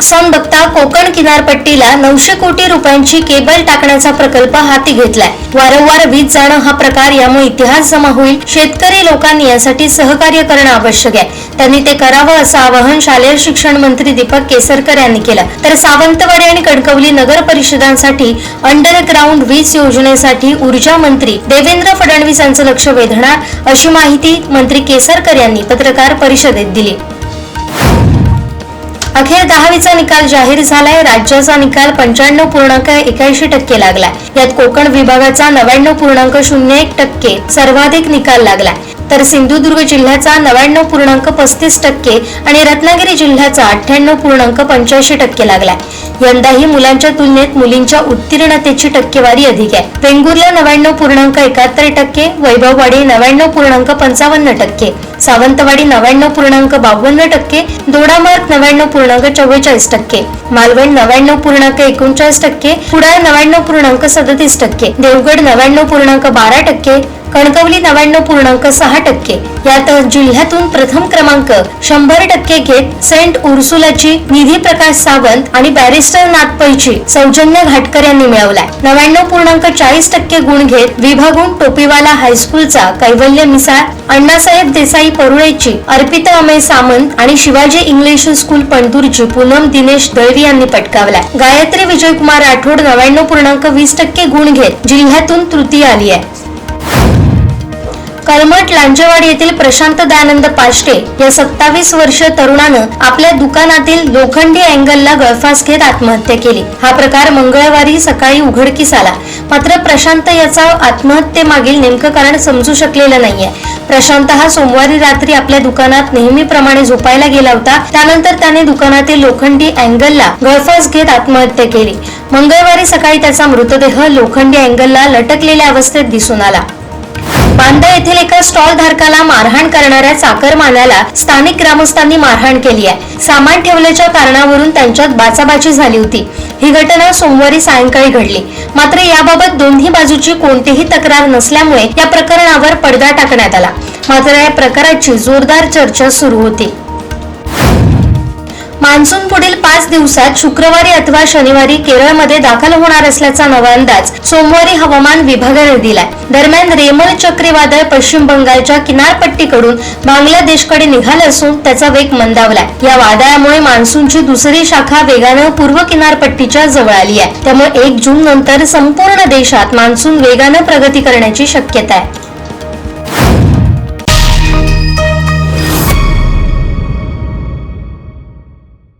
नुकसान बघता कोकण किनारपट्टीला नऊशे कोटी रुपयांची केबल टाकण्याचा प्रकल्प हाती घेतलाय. वारंवार वीज जाणं हा प्रकार यामुळे इतिहास जमा होईल. शेतकरी लोकांनी यासाठी सहकार्य करणं आवश्यक आहे. त्यांनी ते करावं असं आवाहन शालेय शिक्षण मंत्री दीपक केसरकर यांनी केलं. तर सावंतवाडी आणि कणकवली नगर परिषदांसाठी अंडरग्राऊंड वीज योजनेसाठी ऊर्जा मंत्री देवेंद्र फडणवीस यांचं लक्ष वेधणार अशी माहिती मंत्री केसरकर यांनी पत्रकार परिषदेत दिली. अखेर दहावीचा निकाल जाहीर झालाय. राज्याचा निकाल पंच्याण्णव पूर्णांक एकाऐंशी टक्के लागलाय. यात कोकण विभागाचा नव्याण्णव पूर्णांक शून्य एक टक्के सर्वाधिक निकाल लागलाय. तर सिंधुदुर्ग जिल्ह्याचा नव्याण्णव पूर्णांक पस्तीस टक्के आणि रत्नागिरी जिल्ह्याचा अठ्ठ्याण्णव पूर्णांक पंच्याऐंशी टक्के लागलाय. यंदाही मुलांच्या तुलनेत मुलींच्या उत्तीर्णतेची टक्केवारी अधिक आहे. वेंगुर्ला नव्याण्णव पूर्णांक एकाहत्तर टक्के वैभववाडी नव्याण्णव पूर्णांक पंचावन्न टक्के सावंतवाडी नव्याण्णव पूर्णांक बावन्न टक्के दोडामार्ग नव्याण्णव पूर्णांक चव्वेचाळीस टक्के मालवण नव्याण्णव पूर्णांक एकोणचाळीस टक्के कुडाळ नव्याण्णव पूर्णांक सदतीस टक्के देवगड नव्याण्णव पूर्णांक बारा टक्के कणकवली नव्याण्णव पूर्णांक सहा टक्के. यात जिल्ह्यातून प्रथम क्रमांक शंभर टक्के घेत सेंट उर्सुलाची निधी प्रकाश सावंत आणि बॅरिस्टर नागपैची सौजन्य घाटकर यांनी मिळवलाय. नव्याण्णव पूर्णांक चाळीस टक्के गुण घेत विभागून टोपीवाला हायस्कूलचा कैवल्य मिसाळ अण्णासाहेब देसाई परुळेची अर्पिता अमय सामंत आणि शिवाजी इंग्लिश स्कूल पंढूरची पूनम दिनेश दळवी यांनी पटकावलाय. गायत्री विजयकुमार राठोड नव्याण्णव पूर्णांक वीस टक्के गुण घेत जिल्ह्यातून तृतीय आली आहे. कलमट लांजेवाडी येथील प्रशांत दयानंद पाष्टे या सत्तावीस वर्षीय तरुणानं आपल्या दुकानातील लोखंडी अँगलला गळफास घेत आत्महत्या केली. हा प्रकार मंगळवारी सकाळी उघडकीस आला. मात्र प्रशांत याचा आत्महत्येमागील नेमकं कारण समजू शकलेलं नाहीये. प्रशांत हा सोमवारी रात्री आपल्या दुकानात नेहमीप्रमाणे झोपायला गेला होता. त्यानंतर त्याने दुकानातील लोखंडी अँगलला गळफास घेत आत्महत्या केली. मंगळवारी सकाळी त्याचा मृतदेह लोखंडी अँगलला लटकलेल्या अवस्थेत दिसून आला. एका स्टॉल धारकाला मारहाण करणाऱ्या चाकरमानाला स्थानिक ग्रामस्थांनी मारहाण केली आहे. सामान ठेवल्याच्या कारणावरून त्यांच्यात बाचाबाची झाली होती. ही घटना सोमवारी सायंकाळी घडली. मात्र याबाबत दोन्ही बाजूची कोणतीही तक्रार नसल्यामुळे या प्रकरणावर पडदा टाकण्यात आला. मात्र या प्रकाराची जोरदार चर्चा सुरू होती. मान्सून पुढील पाच दिवसात शुक्रवारी अथवा शनिवारी केरळमध्ये दाखल होणार असल्याचा नवा अंदाज सोमवारी हवामान विभागाने दिलाय. दरम्यान रेमल चक्रीवादळ पश्चिम बंगालच्या किनारपट्टीकडून बांगलादेशकडे निघालं असून त्याचा वेग मंदावलाय. या वादळामुळे मान्सूनची दुसरी शाखा वेगानं पूर्व किनारपट्टीच्या जवळ आली आहे. त्यामुळे एक जून नंतर संपूर्ण देशात मान्सून वेगानं प्रगती करण्याची शक्यता आहे.